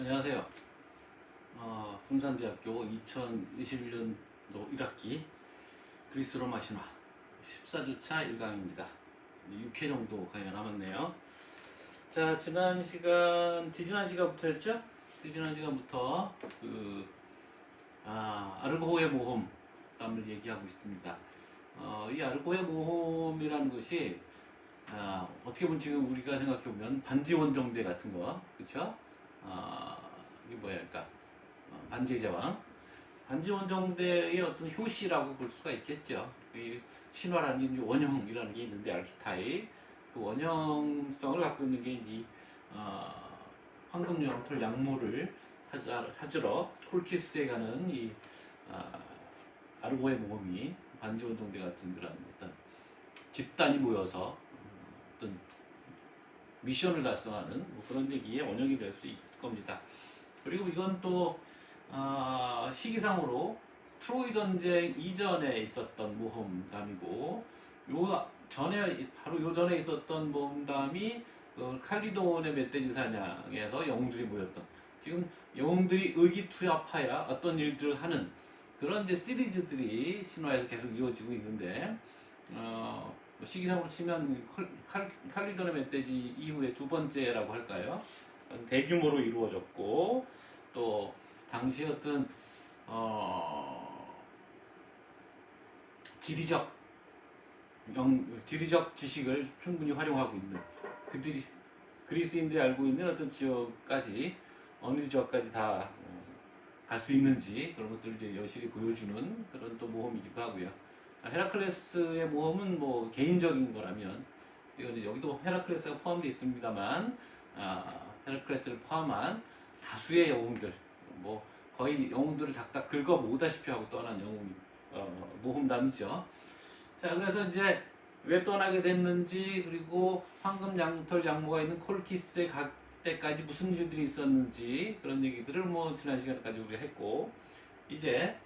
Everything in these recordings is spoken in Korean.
안녕하세요. 어, 군산대학교 2021년도 1학기 그리스 로마 신화 14주차 1강입니다. 6회 정도 강의가 남았네요. 자, 지난 시간, 지지난 시간부터였죠? 지지난 시간부터 그, 아, 아르고의 모험 을 얘기하고 있습니다. 어, 이 아르고의 모험이라는 것이 아, 어떻게 보면 지금 우리가 생각해 보면 반지 원정대 같은 거, 그렇죠? 아, 이게 뭐야, 그러니까. 어, 반지의 제왕, 반지 원정대의 어떤 효시라고 볼 수가 있겠죠. 이 신화라는 게 원형이라는 게 있는데 아르키타입, 그 원형성을 갖고 있는 게 이제 어, 황금 영털 양모를 찾으러 콜키스에 가는 이 아, 아르고의 모험이 반지 원정대 같은 그런 어떤 집단이 모여서 어떤 미션을 달성하는 뭐 그런 얘기의 원형이 될 수 있을 겁니다. 그리고 이건 또 아, 시기상으로 트로이 전쟁 이전에 있었던 모험담이고 요 전에 바로 요 전에 있었던 모험담이 그 칼리도온의 멧돼지 사냥에서 영웅들이 모였던 지금 영웅들이 의기투합하여 어떤 일들을 하는 그런 이제 시리즈들이 신화에서 계속 이어지고 있는데 어, 뭐 시기상으로 치면 칼, 칼, 칼리도의 멧돼지 이후에 두 번째라고 할까요? 대규모로 이루어졌고 또 당시 어떤 어, 지리적 영, 지리적 지식을 충분히 활용하고 있는 그들이 그리스인들이 알고 있는 어떤 지역까지 어느 지역까지 다 갈수 있는지 그런 것들을 이제 여실히 보여주는 그런 또 모험이기도 하고요. 아, 헤라클레스의 모험은 뭐 개인적인 거라면 이건 여기도 헤라클레스가 포함되어 있습니다만 아, 헤라클레스를 포함한 다수의 영웅들 뭐 거의 영웅들을 딱딱 긁어 모으다시피 하고 떠난 영웅 어, 모험담이죠. 자 그래서 이제 왜 떠나게 됐는지 그리고 황금 양털 양모가 있는 콜키스에 갈 때까지 무슨 일들이 있었는지 그런 얘기들을 뭐 지난 시간까지 우리가 했고 이제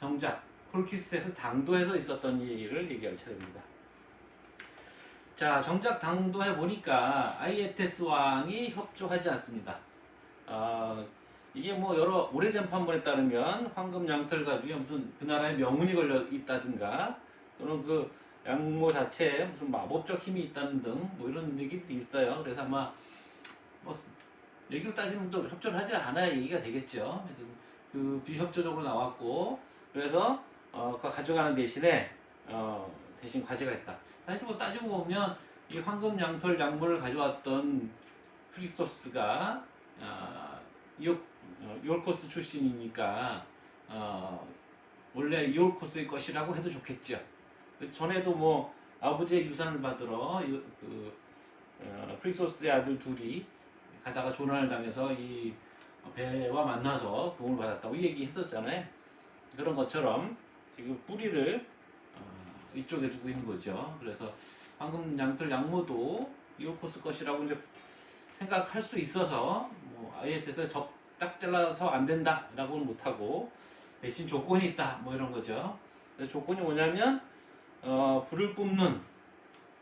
정작 콜키스에서 당도에서 있었던 얘기를 얘기할 차례입니다. 자 정작 당도해 보니까 아이에테스 왕이 협조하지 않습니다. 어, 이게 뭐 여러 오래된 판본에 따르면 황금 양털 가죽에 무슨 그 나라의 명운이 걸려 있다든가 또는 그 양모 자체에 무슨 마법적 힘이 있다는 등 뭐 이런 얘기들이 있어요. 그래서 아마 뭐 얘기를 따지면 또 협조를 하지 않아야 얘기가 되겠죠. 그 비협조적으로 나왔고 그래서 어, 그 가져가는 대신에 어, 대신 과제가 있다. 사실 뭐 따지고 보면 이 황금 양털 양모를 가져왔던 프리토스가 어, 이올, 어, 출신이니까 어, 원래 이올코스의 것이라고 해도 좋겠죠. 전에도 뭐 아버지의 유산을 받으러 이, 그 어, 프리소스의 아들 둘이 가다가 조난을 당해서 이 배와 만나서 도움을 받았다고 얘기했었잖아요. 그런 것처럼 지금 뿌리를 어, 이쪽에 두고 있는 거죠. 그래서 방금 양털 양모도 이올코스 것이라고 이제 생각할 수 있어서 뭐 아예 돼서 딱 잘라서 안 된다라고는 못하고 대신 조건이 있다 뭐 이런 거죠. 조건이 뭐냐면 어, 불을 뿜는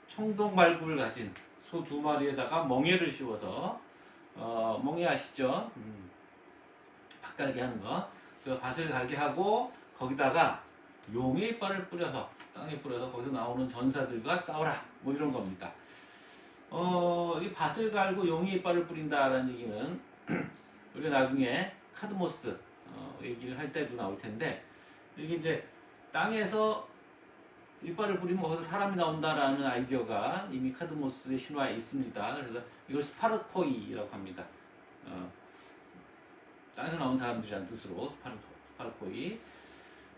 청동 발굴을 가진 소 두 마리에다가 멍에를 씌워서 어, 멍에 아시죠? 음, 밭 갈게 하는 거. 그 밭을 갈게 하고 거기다가 용의 이빨을 뿌려서 땅에 뿌려서 거기서 나오는 전사들과 싸우라 뭐 이런 겁니다. 어, 이 밭을 갈고 용의 이빨을 뿌린다라는 얘기는 우리가 나중에 카드모스 어, 얘기를 할 때도 나올 텐데 이게 이제 땅에서 이빨을 뿌리면 거기서 사람이 나온다라는 아이디어가 이미 카드모스의 신화에 있습니다. 그래서 이걸 스파르코이라고 합니다. 어, 땅에서 나온 사람들이라는 뜻으로 스파르, 스파르코이.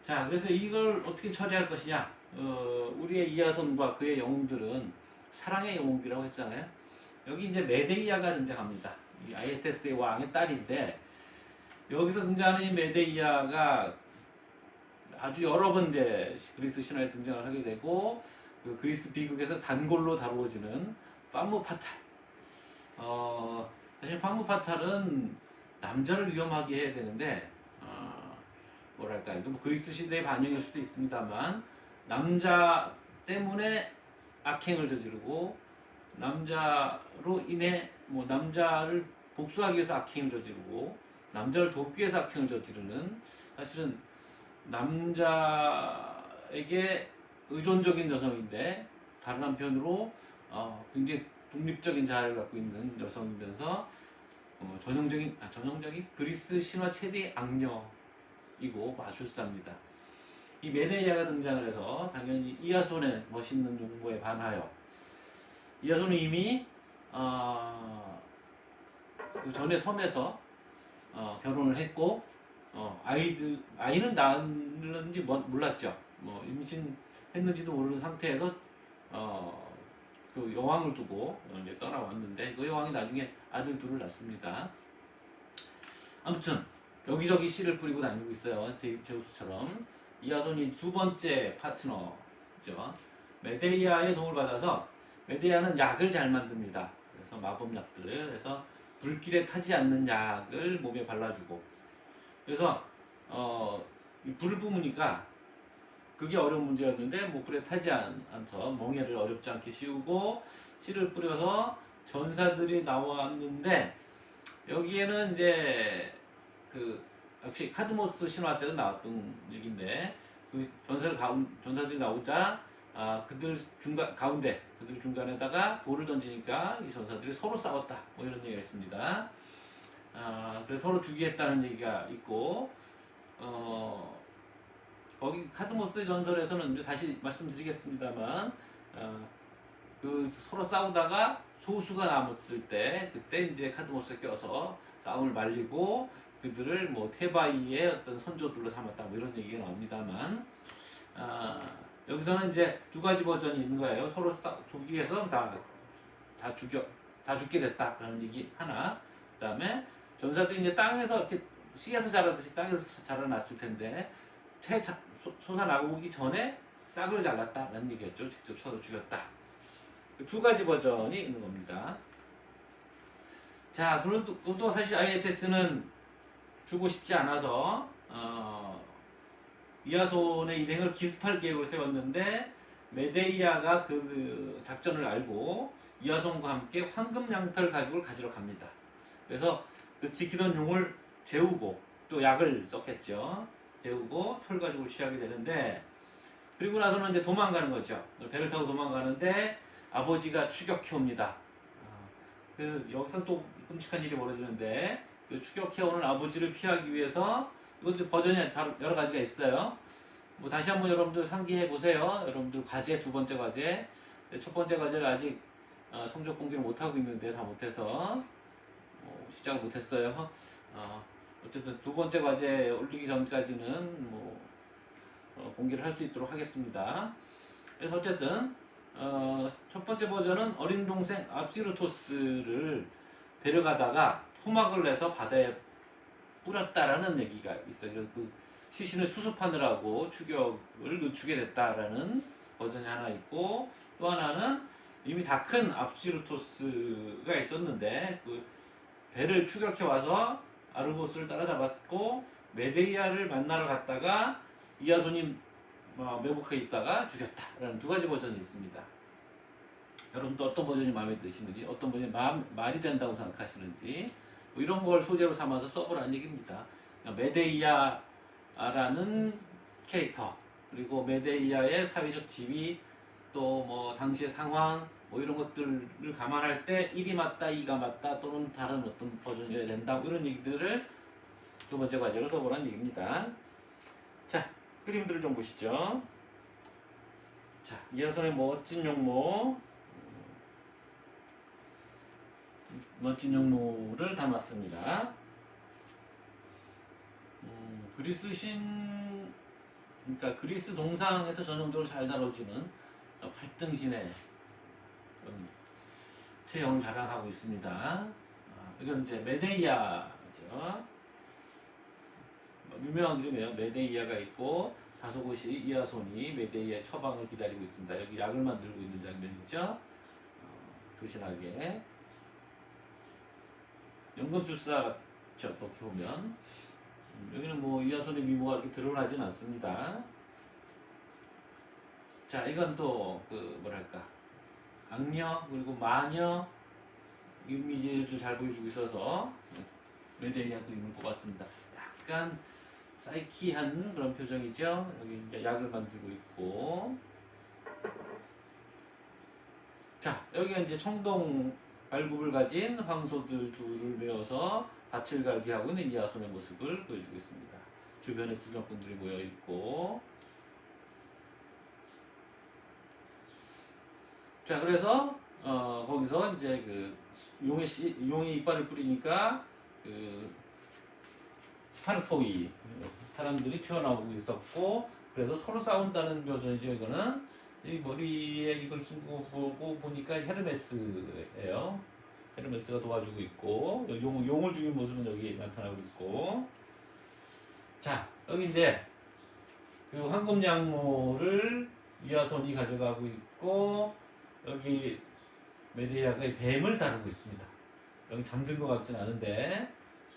자, 그래서 이걸 어떻게 처리할 것이냐? 어, 우리의 이하손과 그의 영웅들은 사랑의 영웅이라고 했잖아요. 여기 이제 메데이아가 등장합니다. 이 아이에테스의 왕의 딸인데 여기서 등장하는 이 메데이아가 아주 여러 번 이제 그리스 신화에 등장을 하게 되고 그 그리스 비극에서 단골로 다루어지는 파무파탈. 어, 사실 파무파탈은 남자를 위험하게 해야 되는데 어, 뭐랄까 뭐 그리스 시대의 반영일 수도 있습니다만 남자 때문에 악행을 저지르고 남자로 인해 뭐 남자를 복수하기 위해서 악행을 저지르고 남자를 돕기 위해서 악행을 저지르는 사실은 남자에게 의존적인 여성인데 다른 한편으로 어, 굉장히 독립적인 자아를 갖고 있는 여성이면서 어, 전형적인 아, 전형적인 그리스 신화 최대의 악녀 이고 마술사입니다. 이 메데이아가 등장을 해서 당연히 이아손의 멋있는 용모에 반하여 이아손은 이미 어, 그 전에 섬에서 어, 결혼을 했고 어, 아이들 아이는 낳았는지 뭐- 몰랐죠. 뭐 임신했는지도 모르는 상태에서 어, 그 여왕을 두고 이제 떠나왔는데 그 여왕이 나중에 아들 둘을 낳습니다. 아무튼 여기저기 씨를 뿌리고 다니고 있어요. 제- 제우스처럼 이아손이 두 번째 파트너죠. 메데이아의 도움을 받아서 메데이아는 약을 잘 만듭니다. 그래서 마법약들을 그래서 불길에 타지 않는 약을 몸에 발라주고 그래서 어, 이 불을 뿜으니까 그게 어려운 문제였는데 뭐 불에 타지 않, 않서 멍해를 어렵지 않게 씌우고 씨를 뿌려서 전사들이 나왔는데 여기에는 이제 그 역시 카드모스 신화 때도 나왔던 얘기인데 그 전사들 가운 전사들이 나오자 아 그들 중간 가운데 그들 중간에다가 돌을 던지니까 이 전사들이 서로 싸웠다 뭐 이런 얘기가 있습니다. 아 그래서 서로 죽이했다는 얘기가 있고 어 거기 카드모스의 전설에서는 이제 다시 말씀드리겠습니다만 어, 그 서로 싸우다가 소수가 남았을 때 그때 이제 카드모스가 껴서 싸움을 말리고 그들을 뭐 테바이의 어떤 선조들로 삼았다 뭐 이런 얘기가 나옵니다만 아, 여기서는 이제 두 가지 버전이 있는 거예요. 서로 싸 죽기 위해서 다, 다 죽여 다 죽게 됐다 라는 얘기 하나. 그 다음에 전사들이 이제 땅에서 이렇게 씨에서 자라듯이 땅에서 자라났을 텐데 채 자- 솟- 솟아나오기 전에 싹을 잘랐다 라는 얘기였죠. 직접 쳐서 죽였다. 그두 가지 버전이 있는 겁니다. 자, 또, 또 사실 아이에테스는 주고 싶지 않아서 어, 이아손의 일행을 기습할 계획을 세웠는데 메데이아가 그 작전을 알고 이아손과 함께 황금 양털 가죽을 가지러 갑니다. 그래서 그 지키던 용을 재우고 또 약을 썼겠죠. 재우고 털 가죽을 취하게 되는데 그리고 나서는 이제 도망가는 거죠. 배를 타고 도망가는데 아버지가 추격해 옵니다. 어, 그래서 여기서 또 끔찍한 일이 벌어지는데 그 추격해오는 아버지를 피하기 위해서 이것도 버전이 다- 여러 가지가 있어요. 뭐 다시 한번 여러분들 상기해 보세요. 여러분들 과제 두 번째 과제 네, 첫 번째 과제를 아직 어, 성적 공개를 못 하고 있는데 다 못해서 어, 시작을 못했어요. 어, 어쨌든 두 번째 과제 올리기 전까지는 뭐 어, 공개를 할 수 있도록 하겠습니다. 그래서 어쨌든 어, 첫 번째 버전은 어린 동생 압시르토스를 데려가다가 토막을 내서 바다에 뿌렸다라는 얘기가 있어요. 그래서 그 시신을 수습하느라고 추격을 늦추게 됐다라는 버전이 하나 있고 또 하나는 이미 다 큰 압시르토스가 있었는데 그 배를 추격해 와서 아르고스를 따라잡았고 메데이아를 만나러 갔다가 이아손이 어, 매복해 있다가 죽였다라는 두 가지 버전이 있습니다. 여러분도 어떤 버전이 마음에 드시는지 어떤 버전이 마음, 말이 된다고 생각하시는지 뭐 이런 걸 소재로 삼아서 써보라는 얘기입니다. 그러니까 메데이아라는 캐릭터 그리고 메데이아의 사회적 지위 또 뭐 당시의 상황 뭐 이런 것들을 감안할 때 1이 맞다 2가 맞다 또는 다른 어떤 버전이어야 된다 뭐 이런 얘기들을 두 번째 과제로 써보라는 얘기입니다. 자 그림들을 좀 보시죠. 자 이어서의 멋진 용모 멋진 용모를 담았습니다. 음, 그리스 신, 그러니까 그리스 동상에서 전형적으로 잘 다뤄지는 활등신의 그런 체형을 자랑하고 있습니다. 아, 이건 이제 메데이아죠. 유명한 그림이에요. 메데이아가 있고 다소 곳이 이아손이 메데이아의 처방을 기다리고 있습니다. 여기 약을 만들고 있는 장면이죠. 어, 조신하게 연금술사 같죠. 어떻게 보면 음, 여기는 뭐 이하손의 미모가 이렇게 드러나진 않습니다. 자, 이건 또 그 뭐랄까 악녀 그리고 마녀 이미지를 잘 보여주고 있어서 메데이아 그림을 뽑았습니다. 약간 사이키한 그런 표정이죠. 여기 이제 약을 만들고 있고. 자, 여기가 이제 청동 발굽을 가진 황소들 둘을 메어서 밭을 갈기하고 있는 이하손의 모습을 보여주고 있습니다. 주변에 구경꾼들이 모여 있고. 자, 그래서 어, 거기서 이제 그 용의 씨, 용의 이빨을 뿌리니까 그 스파르토이 사람들이 튀어나오고 있었고 그래서 서로 싸운다는 묘전이죠 이거는 이 머리에 이걸 쓰고 보고 보니까 헤르메스예요 헤르메스가 도와주고 있고 용, 용을 죽인 모습은 여기 나타나고 있고 자 여기 이제 그 황금 양모를 이하손이 가져가고 있고 여기 메데이아가 이 뱀을 다루고 있습니다 여기 잠든 것 같진 않은데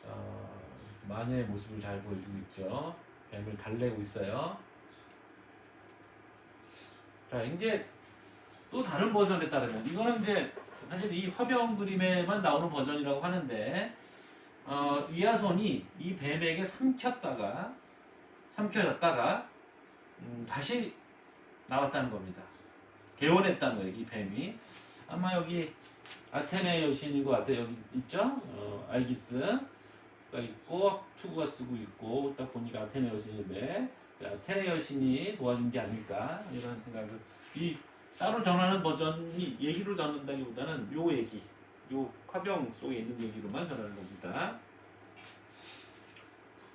어, 마녀의 모습을 잘 보여주고 있죠. 뱀을 달래고 있어요. 자, 이제 또 다른 버전에 따르면 이거는 이제 사실 이 화병 그림에만 나오는 버전이라고 하는데 어, 이하손이 이 뱀에게 삼켰다가 삼켜졌다가 음, 다시 나왔다는 겁니다. 개원했다는 거예요, 이 뱀이. 아마 여기 아테네 것 같아요. 여기 있죠? 어, 알기스가 있고 투구가 쓰고 있고 딱 보니까 아테네 여신인데 아 테네 여신이 도와준 게 아닐까 이런 생각을 이 따로 전하는 버전이 얘기로 전한다기보다는 요 얘기 요 화병 속에 있는 얘기로만 전하는 겁니다.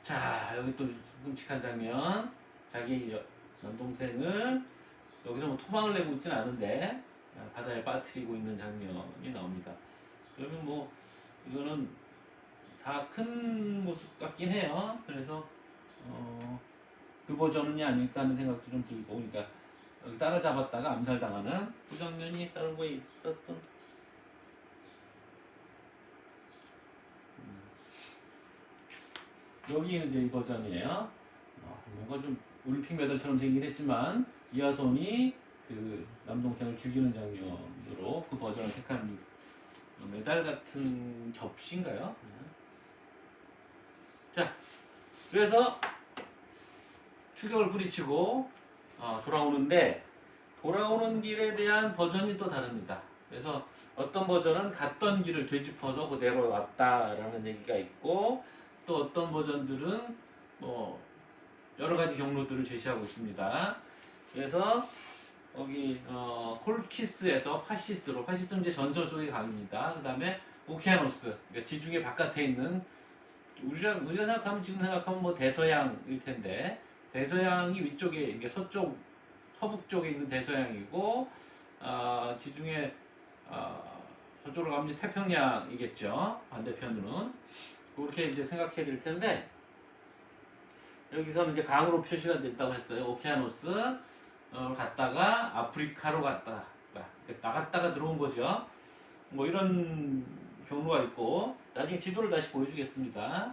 자 여기 또 끔찍한 장면 자기 여- 남동생을 여기서 뭐 토막을 내고 있진 않은데 아, 바다에 빠뜨리고 있는 장면이 나옵니다. 그러면 뭐 이거는 다 큰 모습 같긴 해요. 그래서 어, 그 버전이 아닐까 하는 생각도 좀 들고, 그러니까 따라잡았다가 암살당하는 그 장면이 다른 거에 있었던. 음. 여기는 이제 이 버전이에요. 어, 뭔가 좀 올림픽 메달처럼 되긴 했지만 이하손이 그 남동생을 죽이는 장면으로 그 버전을 택한 메달 같은 접시인가요? 자, 그래서 추격을 뿌리치고 어, 돌아오는데 돌아오는 길에 대한 버전이 또 다릅니다. 그래서 어떤 버전은 갔던 길을 되짚어서 그대로 왔다라는 얘기가 있고 또 어떤 버전들은 뭐 여러 가지 경로들을 제시하고 있습니다. 그래서 여기 어, 콜키스에서 파시스로 파시스는 이제 전설 속의 강입니다. 그 다음에 오케아노스 그러니까 지중해 바깥에 있는 우리가 우리가 생각하면 지금 생각하면 뭐 대서양일 텐데 대서양이 위쪽에 이게 서쪽 서북 쪽에 있는 대서양이고 아 지중해 아 저쪽으로 가면 태평양이겠죠 반대편으로는 그렇게 이제 생각해야 될 텐데 여기서는 이제 강으로 표시가 됐다고 했어요 오케아노스 어, 갔다가 아프리카로 갔다가 그러니까 나갔다가 들어온 거죠. 뭐 이런 경로가 있고 나중에 지도를 다시 보여주겠습니다.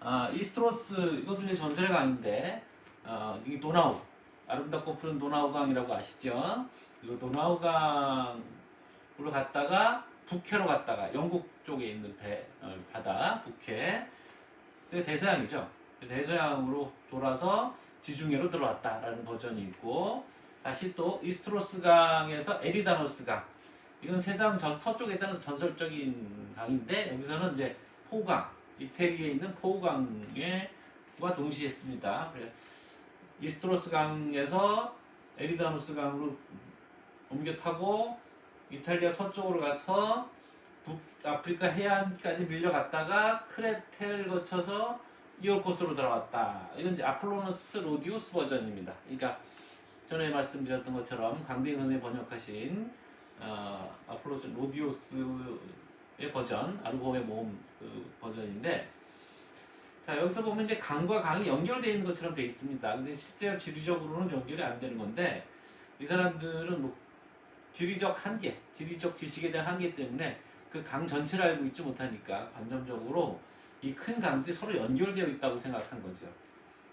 아, 이스트로스 이것도 이제 전설의 강인데 아, 이 도나우 아름답고 푸른 도나우 강이라고 아시죠? 이 도나우 강으로 갔다가 북해로 갔다가 영국 쪽에 있는 배 어, 바다 북해 대서양이죠. 대서양으로 돌아서 지중해로 들어왔다라는 버전이 있고 다시 또 이스트로스 강에서 에리다노스 강 이건 세상 저 서쪽에 있다는 전설적인 강인데 여기서는 이제 포강 이태리에 있는 포강과 동시에 했습니다. 그래 이스트로스 강에서 에리다노스 강으로 옮겨 타고 이탈리아 서쪽으로 가서 북아프리카 해안까지 밀려갔다가 크레테를 거쳐서 이올코스로 들어왔다. 이건 이제 아폴로너스 로디우스 버전입니다. 그러니까 전에 말씀드렸던 것처럼 강대인 선생님 번역하신 어, 아폴로스 로디오스의 버전, 아르고의 모험 그 버전인데 자 여기서 보면 이제 강과 강이 연결되어 있는 것처럼 되어 있습니다. 근데 실제로 지리적으로는 연결이 안 되는 건데 이 사람들은 뭐 지리적 한계, 지리적 지식에 대한 한계 때문에 그 강 전체를 알고 있지 못하니까 관점적으로 이 큰 강들이 서로 연결되어 있다고 생각한 거죠.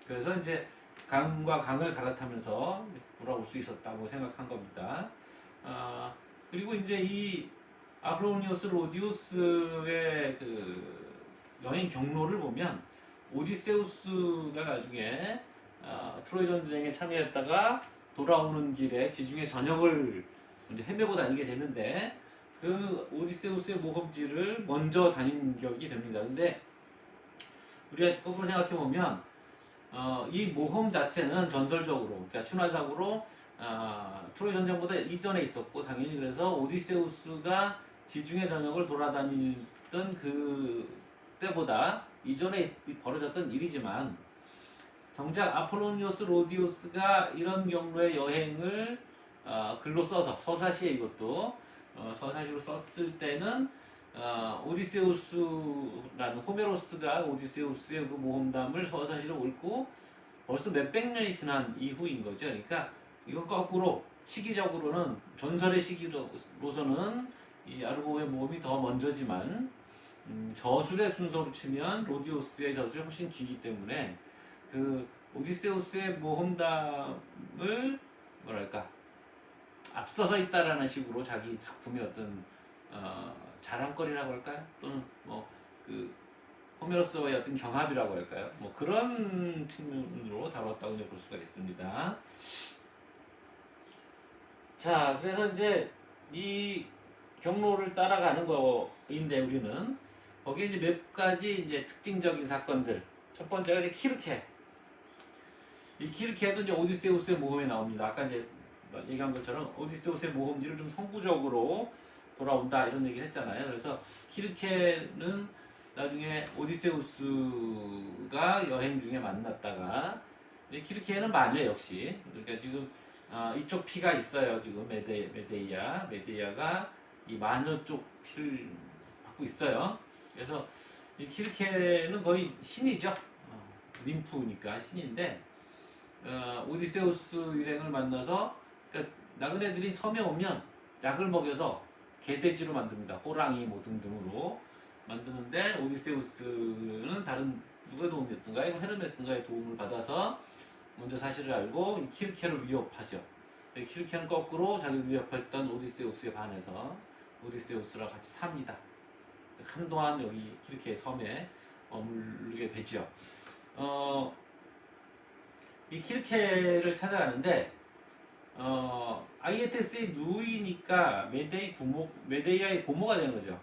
그래서 이제 강과 강을 갈아타면서 돌아올 수 있었다고 생각한 겁니다. 아, 그리고 이제 이 아프로니우스 로디우스의 그 여행 경로를 보면 오디세우스가 나중에 어, 트로이 전쟁에 참여했다가 돌아오는 길에 지중해 전역을 헤매고 다니게 되는데 그 오디세우스의 모험지를 먼저 다닌 격이 됩니다. 근데 우리가 거꾸로 생각해 보면 어, 이 모험 자체는 전설적으로, 그러니까 신화적으로 아, 트로이 전쟁보다 이전에 있었고 당연히 그래서 오디세우스가 지중해 전역을 돌아다니던 그 때보다 이전에 벌어졌던 일이지만 정작 아폴로니오스 로디우스가 이런 경로의 여행을 어, 글로 써서 서사시에 이것도 어, 서사시로 썼을 때는 어, 오디세우스라는 호메로스가 오디세우스의 그 모험담을 서사시로 읽고 벌써 몇백 년이 지난 이후인 거죠. 그러니까 이건 거꾸로 시기적으로는 전설의 시기로서는 이 아르고의 모험이 더 먼저지만 음, 저술의 순서로 치면 로디오스의 저술이 훨씬 뒤기 때문에 그 오디세우스의 모험담을 뭐랄까 앞서서 있다라는 식으로 자기 작품의 어떤 어, 자랑거리라고 할까요? 또는 뭐그 호메로스와의 어떤 경합이라고 할까요? 뭐 그런 측면으로 다뤘다고 볼 수가 있습니다. 자, 그래서 이제 이 경로를 따라가는 거인데 우리는 거기에 이제 몇 가지 이제 특징적인 사건들. 첫 번째가 이제 키르케. 이 키르케도 이제 오디세우스의 모험에 나옵니다. 아까 이제 얘기한 것처럼 오디세우스의 모험지를 좀 성구적으로 돌아온다 이런 얘기를 했잖아요. 그래서 키르케는 나중에 오디세우스가 여행 중에 만났다가 이 키르케는 마녀 역시 그러니까 지금 아, 이쪽 피가 있어요. 지금 메데 메데이아 메데이아가 이 마녀 쪽 피를 받고 있어요. 그래서 이 키르케는 거의 신이죠. 어, 림프니까 신인데 어, 오디세우스 일행을 만나서 그러니까 나그네들이 섬에 오면 약을 먹여서 개돼지로 만듭니다. 호랑이 뭐 등등으로 만드는데 오디세우스는 다른 누가 도움이었던가 이거 헤르메스인가의 도움을 받아서 먼저 사실을 알고 이 키르케를 위협하죠. 이 키르케는 거꾸로 자기를 위협했던 오디세우스에 반해서 오디세우스랑 같이 삽니다. 한동안 여기 키르케 섬에 머물게 되죠. 어, 이 키르케를 찾아가는데 어, 아이에테스의 누이니까 메데이 부모, 메데이아의 고모가 되는 거죠.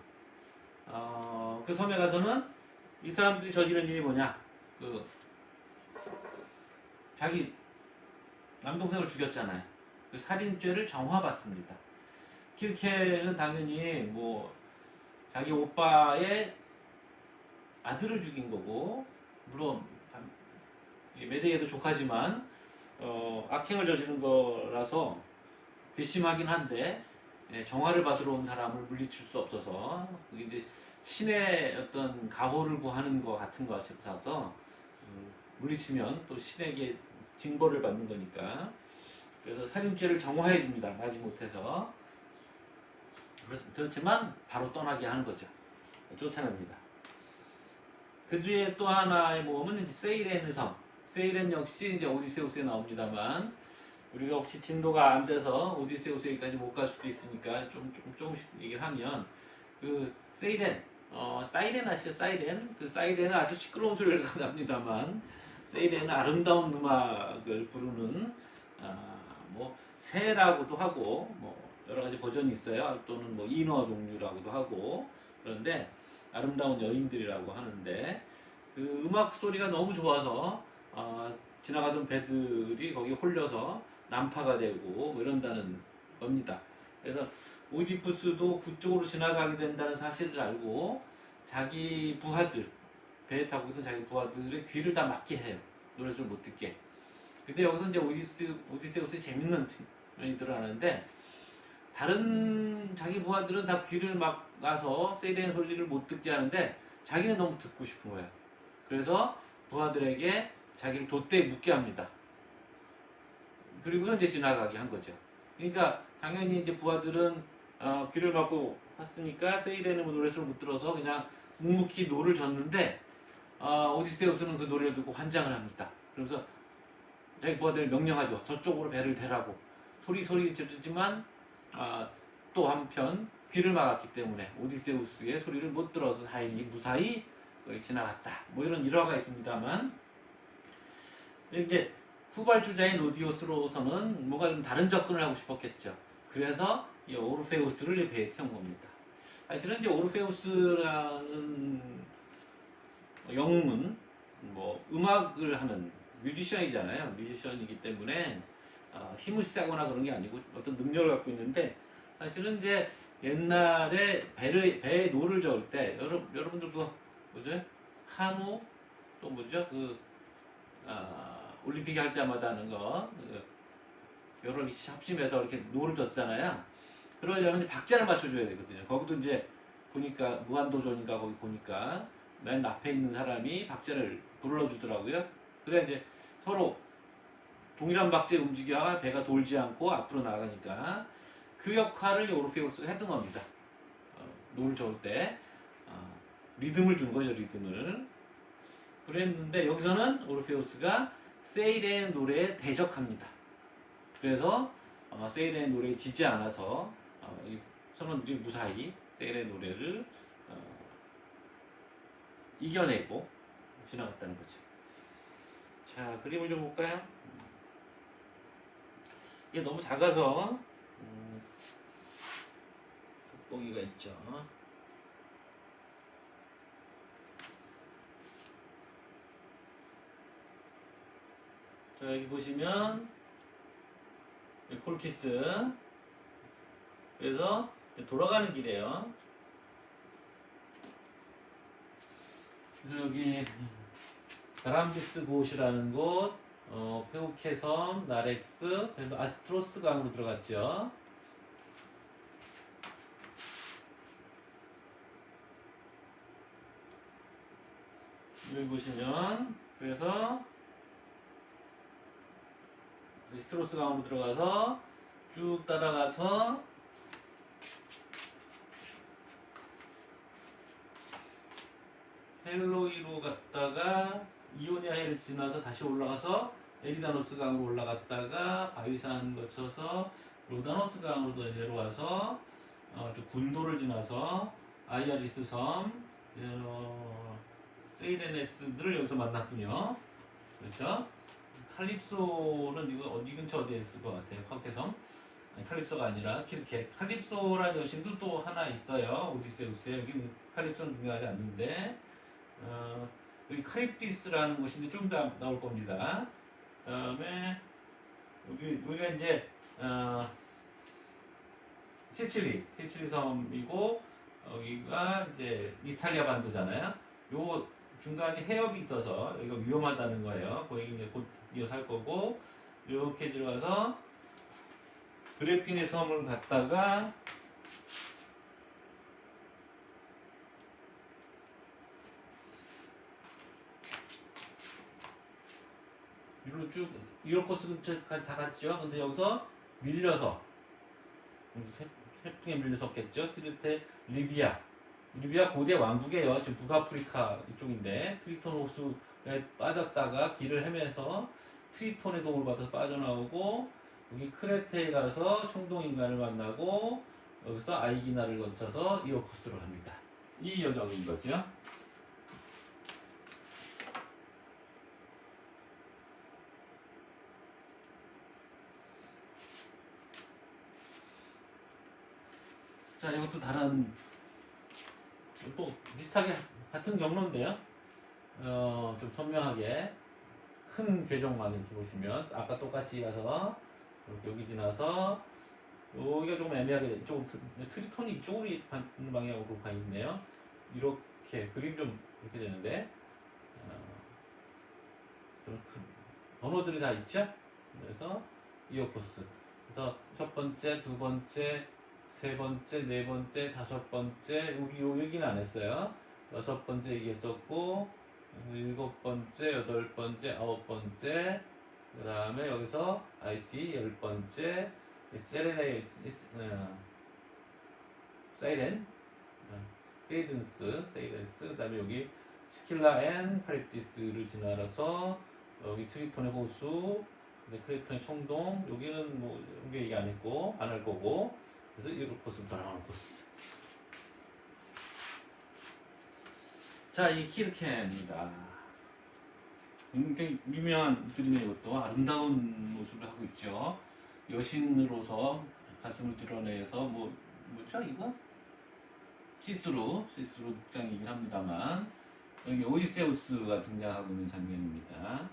어, 그 섬에 가서는 이 사람들이 저지른 일이 뭐냐? 그 자기 남동생을 죽였잖아요. 그 살인죄를 정화받습니다. 키르케는 당연히 뭐 자기 오빠의 아들을 죽인 거고. 물론 이 메데이에도 조카지만 어, 악행을 저지른 거라서 괘씸하긴 한데 예, 정화를 받으러 온 사람을 물리칠 수 없어서 그게 이제 신의 어떤 가호를 구하는 것 같은 것 같아서 음, 물리치면 또 신에게 징벌을 받는 거니까. 그래서 살인죄를 정화해 줍니다. 마지못해서 그렇- 그렇지만 바로 떠나게 하는 거죠. 쫓아냅니다. 그 뒤에 또 하나의 모험은 세이렌의 섬. 세이렌 역시 이제 오디세우스에 나옵니다만 우리가 혹시 진도가 안 돼서 오디세우스에까지 못 갈 수도 있으니까 좀, 좀 조금씩 얘기를 하면 그 세이렌 어 사이렌 아시죠? 사이렌? 그 사이렌은 아주 시끄러운 소리를 납니다만 세이렌은 아름다운 음악을 부르는 아 뭐 새라고도 하고 뭐 여러 가지 버전이 있어요 또는 뭐 인어 종류라고도 하고 그런데 아름다운 여인들이라고 하는데 그 음악 소리가 너무 좋아서 아, 지나가던 배들이 거기 홀려서 난파가 되고 뭐 이런다는 겁니다. 그래서 오이디푸스도 그쪽으로 지나가게 된다는 사실을 알고 자기 부하들 배에 타고 있던 자기 부하들의 귀를 다 막게 해요. 노래를 못 듣게. 근데 여기서 이제 오디스 오디세우스의 재밌는 측면이 드러나는데 다른 자기 부하들은 다 귀를 막아서 세이렌 소리를 못 듣게 하는데 자기는 너무 듣고 싶은 거예요. 그래서 부하들에게 자기를 돛대에 묻게 합니다. 그리고서 이제 지나가게 한 거죠. 그러니까 당연히 이제 부하들은 어, 귀를 막고 왔으니까 세이렌의 노래를 못 들어서 그냥 묵묵히 노를 졌는데 어, 오디세우스는 그 노래를 듣고 환장을 합니다. 그러면서 자기 부하들을 명령하죠. 저쪽으로 배를 대라고 소리 소리 지르지만 아, 또 한편 귀를 막았기 때문에 오디세우스의 소리를 못 들어서 다행히 무사히 지나갔다. 뭐 이런 일화가 있습니다만 이제 후발주자인 오디오스로서는 뭔가 좀 다른 접근을 하고 싶었겠죠. 그래서 이 오르페우스를 배에 태운 겁니다. 사실은 이제 오르페우스라는 영웅은 뭐 음악을 하는 뮤지션이잖아요. 뮤지션이기 때문에 어, 힘을 쓰거나 그런 게 아니고 어떤 능력을 갖고 있는데 사실은 이제 옛날에 배를 배에 노를 저을 때 여러분 여러분들도 뭐죠? 카누 또 뭐죠? 그 아, 올림픽 할 때마다 하는 거 그, 여러 합심해서 이렇게 노를 젓잖아요. 그러려면 박자를 맞춰줘야 되거든요. 거기도 이제 보니까 무한도전인가 거기 보니까 맨 앞에 있는 사람이 박자를 불러주더라고요. 그래 이제 서로 동일한 박자에 움직여야 배가 돌지 않고 앞으로 나가니까 그 역할을 이 오르페우스가 했던 겁니다. 어, 노를 저을 때 어, 리듬을 준 거죠 리듬을. 그랬는데 여기서는 오르페우스가 세일의 노래에 대적합니다. 그래서 어, 세일의 노래에 지지 않아서 어, 이 선원들이 무사히 세일의 노래를 어, 이겨내고 지나갔다는 거죠. 자 그림을 좀 볼까요? 이게 너무 작아서 음, 돋보기가 있죠. 자 여기 보시면 이 콜키스 그래서 돌아가는 길이에요. 그래서 여기 가람비스 곳이라는 곳, 어, 페우케 섬, 나렉스, 그리고 아스트로스 강으로 들어갔죠. 여기 보시면 그래서 아스트로스 강으로 들어가서 쭉 따라가서 헬로이로 갔다가 이오니아 해를 지나서 다시 올라가서 에리다노스 강으로 올라갔다가 바위산 거쳐서 로다노스 강으로 내려와서 어, 저 군도를 지나서 아이아리스 섬, 어, 세이레네스들을 여기서 만났군요. 그렇죠? 칼립소는 이거 어디 근처 어디에 있을 것 같아요? 파케섬? 아니, 칼립소가 아니라 키르케. 칼립소라는 여신도 또 하나 있어요. 오디세우스에 여기 칼립소는 중요하지 않는데 어, 여기 카립디스라는 곳인데 좀 이따 나올 겁니다. 그다음에 여기 여기가 이제 어, 시칠리 시칠리 섬이고 여기가 이제 이탈리아 반도잖아요. 요 중간에 해협이 있어서 여기가 위험하다는 거예요. 거기 이제 곧 이어서 할 거고 이렇게 들어가서 그래핀의 섬을 갔다가 이리로 쭉 유로코스 근처까지 다 갔죠. 근데 여기서 밀려서 태- 태풍에 밀려섰겠죠. 스르테 리비아 리비아 고대 왕국이에요. 지금 북아프리카 이쪽인데 트리톤 호수에 빠졌다가 길을 헤매서 트리톤의 도움을 받아서 빠져나오고 여기 크레테에 가서 청동 인간을 만나고 여기서 아이기나를 거쳐서 이오코스로 갑니다. 이 여정인 거죠. 자, 이것도 다른 또 비슷하게 같은 경로인데요. 어, 좀 선명하게 큰 궤적만 이렇게 보시면 아까 똑같이 가서 여기 지나서 여기가 조금 애매하게 이쪽 트리톤이 이쪽으로 가는 방향으로 가 있네요. 이렇게 그림 좀 이렇게 되는데 어, 좀 큰- 번호들이 다 있죠. 그래서 이어코스. 그래서 첫 번째, 두 번째, 세 번째, 네 번째, 다섯 번째, 우리 요 얘기는 안 했어요. 여섯 번째 얘기했었고, 일곱 번째, 여덟 번째, 아홉 번째, 그 다음에 여기서 IC 열 번째, 세레네, 어, 사이렌, 어, 세이든스, 세이든스, 그 다음에 여기 스킬라 앤 카립디스를 지나서 여기 트리톤의 호수, 근데 크리톤의 청동, 여기는 뭐, 여기 얘기 안 했고, 안 할 거고, 그래서 이로코스 브라운 코스. 자, 이 키르켄입니다. 굉장히 유명한 그림의 이것도 아름다운 모습을 하고 있죠. 여신으로서 가슴을 드러내서 뭐 뭐죠 이거? 시스루 시스루 복장이긴 합니다만 여기 오이세우스가 등장하고 있는 장면입니다.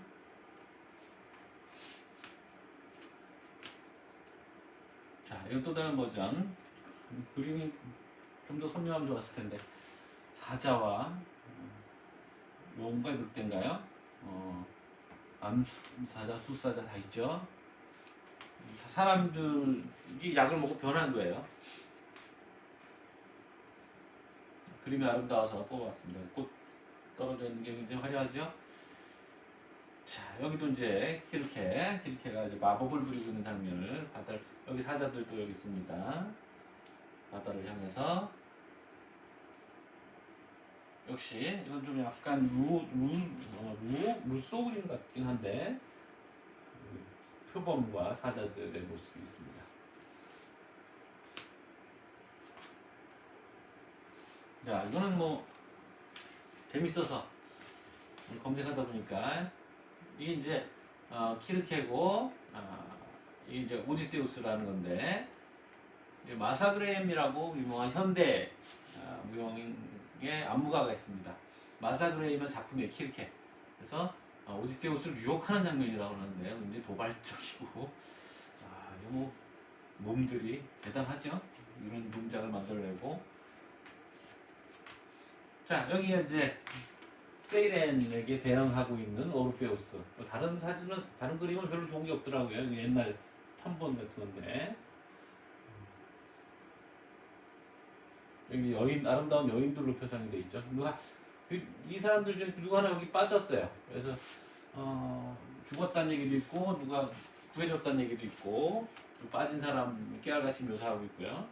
자, 이건 또 다른 버전. 그림이 좀 더 선명하면 좋았을 텐데 사자와 어, 뭔가 늑대인가요? 어, 암사자, 숫사자 다 있죠. 사람들이 약을 먹고 변한 거예요. 그림이 아름다워서 뽑아봤습니다. 꽃 떨어져 있는 게 굉장히 화려하죠. 자 여기도 이제 히르케, 히르케가 이제 마법을 부리고 있는 장면을 바다를 여기 사자들도 여기 있습니다. 바다를 향해서 역시 이건 좀 약간 루, 루, 어, 그림 같긴 한데 음, 표범과 사자들의 모습이 있습니다. 자, 이거는 뭐 재밌어서 검색하다 보니까 이게 이제 어, 키르케고 아, 이게 이제 오디세우스라는 건데 마사그레임이라고 유명한 현대 아, 무용의 안무가가 있습니다. 마사그레임은 작품의 키르케. 그래서 어, 오디세우스를 유혹하는 장면이라고 하는데 굉장히 도발적이고 아, 뭐 몸들이 대단하죠. 이런 동작을 만들어내고 자 여기 이제 세이렌에게 대응하고 있는 오르페우스. 뭐 다른 사진은 다른 그림은 별로 좋은 게 없더라고요. 옛날 판본 같은 건데 여기 여인 아름다운 여인들로 표상이 돼 있죠. 누가 그, 이 사람들 중에 누구 하나 여기 빠졌어요. 그래서 어, 죽었다는 얘기도 있고 누가 구해줬다는 얘기도 있고 또 빠진 사람 깨알같이 묘사하고 있고요.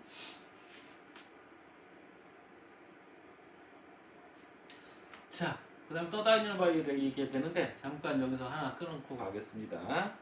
자, 그 다음 떠다니는 바위를 얘기해야 되는데 잠깐 여기서 하나 끊고 가겠습니다.